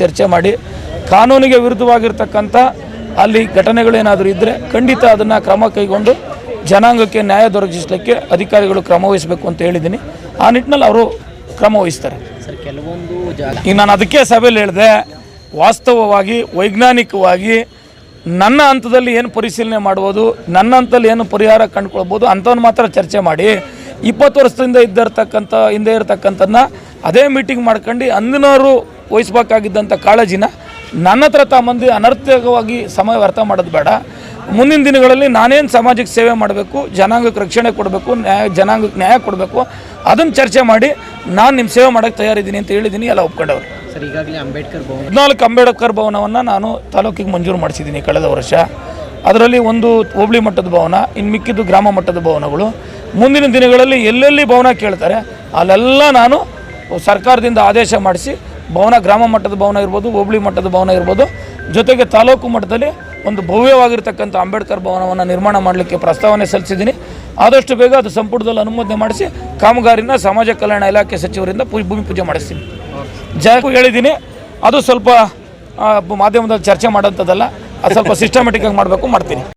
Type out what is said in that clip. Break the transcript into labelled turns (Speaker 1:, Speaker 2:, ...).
Speaker 1: ಚರ್ಚೆ ಮಾಡಿ ಕಾನೂನಿಗೆ ವಿರುದ್ಧವಾಗಿರ್ತಕ್ಕಂಥ ಅಲ್ಲಿ ಘಟನೆಗಳೇನಾದರೂ ಇದ್ದರೆ ಖಂಡಿತ ಅದನ್ನು ಕ್ರಮ ಕೈಗೊಂಡು ಜನಾಂಗಕ್ಕೆ ನ್ಯಾಯ ದೊರಕಿಸಲಿಕ್ಕೆ ಅಧಿಕಾರಿಗಳು ಕ್ರಮ ವಹಿಸಬೇಕು ಅಂತ ಹೇಳಿದ್ದೀನಿ. ಆ ನಿಟ್ಟಿನಲ್ಲಿ ಅವರು ಕ್ರಮ ವಹಿಸ್ತಾರೆ.
Speaker 2: ಕೆಲವೊಂದು
Speaker 1: ಈಗ ನಾನು ಅದಕ್ಕೆ ಸಭೆಯಲ್ಲಿ ಹೇಳಿದೆ ವಾಸ್ತವವಾಗಿ ವೈಜ್ಞಾನಿಕವಾಗಿ ನನ್ನ ಹಂತದಲ್ಲಿ ಏನು ಪರಿಶೀಲನೆ ಮಾಡ್ಬೋದು ನನ್ನ ಹಂತದಲ್ಲಿ ಏನು ಪರಿಹಾರ ಕಂಡುಕೊಳ್ಬೋದು ಅಂಥವ್ನು ಮಾತ್ರ ಚರ್ಚೆ ಮಾಡಿ ಇಪ್ಪತ್ತು ವರ್ಷದಿಂದ ಇದ್ದಿರ್ತಕ್ಕಂಥ ಹಿಂದೆ ಇರತಕ್ಕಂಥದ್ದನ್ನ ಅದೇ ಮೀಟಿಂಗ್ ಮಾಡ್ಕೊಂಡು ಅಂದಿನವರು ವಹಿಸ್ಬೇಕಾಗಿದ್ದಂಥ ಕಾಳಜಿನ ನನ್ನ ಹತ್ರ ತಮ್ಮಂದಿ ಅನರ್ಥಕವಾಗಿ ಸಮಯ ವ್ಯರ್ಥ ಮಾಡೋದು ಬೇಡ. ಮುಂದಿನ ದಿನಗಳಲ್ಲಿ ನಾನೇನು ಸಮಾಜಕ್ಕೆ ಸೇವೆ ಮಾಡಬೇಕು ಜನಾಂಗಕ್ಕೆ ರಕ್ಷಣೆ ಕೊಡಬೇಕು ನ್ಯಾಯ ಜನಾಂಗಕ್ಕೆ ನ್ಯಾಯ ಕೊಡಬೇಕು ಅದನ್ನು ಚರ್ಚೆ ಮಾಡಿ ನಾನು ನಿಮ್ಮ ಸೇವೆ ಮಾಡೋಕ್ಕೆ ತಯಾರಿದ್ದೀನಿ ಅಂತ ಹೇಳಿದ್ದೀನಿ ಎಲ್ಲ ಒಪ್ಕೊಂಡವ್ರು.
Speaker 2: ಸರ್ ಈಗಾಗಲೇ ಅಂಬೇಡ್ಕರ್ ಭವನ
Speaker 1: ಹದಿನಾಲ್ಕು ಅಂಬೇಡ್ಕರ್ ಭವನವನ್ನು ನಾನು ತಾಲೂಕಿಗೆ ಮಂಜೂರು ಮಾಡಿಸಿದ್ದೀನಿ ಕಳೆದ ವರ್ಷ. ಅದರಲ್ಲಿ ಒಂದು ಹೋಬಳಿ ಮಟ್ಟದ ಭವನ ಇನ್ನು ಮಿಕ್ಕಿದ್ದು ಗ್ರಾಮ ಮಟ್ಟದ ಭವನಗಳು. ಮುಂದಿನ ದಿನಗಳಲ್ಲಿ ಎಲ್ಲೆಲ್ಲಿ ಭವನ ಕೇಳ್ತಾರೆ ಅಲ್ಲೆಲ್ಲ ನಾನು ಸರ್ಕಾರದಿಂದ ಆದೇಶ ಮಾಡಿಸಿ ಭವನ, ಗ್ರಾಮ ಮಟ್ಟದ ಭವನ ಇರ್ಬೋದು, ಹೋಬಳಿ ಮಟ್ಟದ ಭವನ ಇರ್ಬೋದು, ಜೊತೆಗೆ ತಾಲೂಕು ಮಟ್ಟದಲ್ಲಿ ಒಂದು ಭವ್ಯವಾಗಿರ್ತಕ್ಕಂಥ ಅಂಬೇಡ್ಕರ್ ಭವನವನ್ನು ನಿರ್ಮಾಣ ಮಾಡಲಿಕ್ಕೆ ಪ್ರಸ್ತಾವನೆ ಸಲ್ಲಿಸಿದ್ದೀನಿ. ಆದಷ್ಟು ಬೇಗ ಅದು ಸಂಪುಟದಲ್ಲಿ ಅನುಮೋದನೆ ಮಾಡಿಸಿ ಕಾಮಗಾರಿನ ಸಮಾಜ ಕಲ್ಯಾಣ ಇಲಾಖೆ ಸಚಿವರಿಂದ ಭೂಮಿ ಪೂಜೆ ಮಾಡಿಸ್ತೀನಿ. ಜಾಗ ಹೇಳಿದ್ದೀನಿ. ಅದು ಸ್ವಲ್ಪ ಮಾಧ್ಯಮದಲ್ಲಿ ಚರ್ಚೆ ಮಾಡೋಂಥದ್ದಲ್ಲ. ಅದು ಸ್ವಲ್ಪ ಸಿಸ್ಟಮೆಟಿಕ್ ಆಗಿ ಮಾಡಬೇಕು, ಮಾಡ್ತೀನಿ.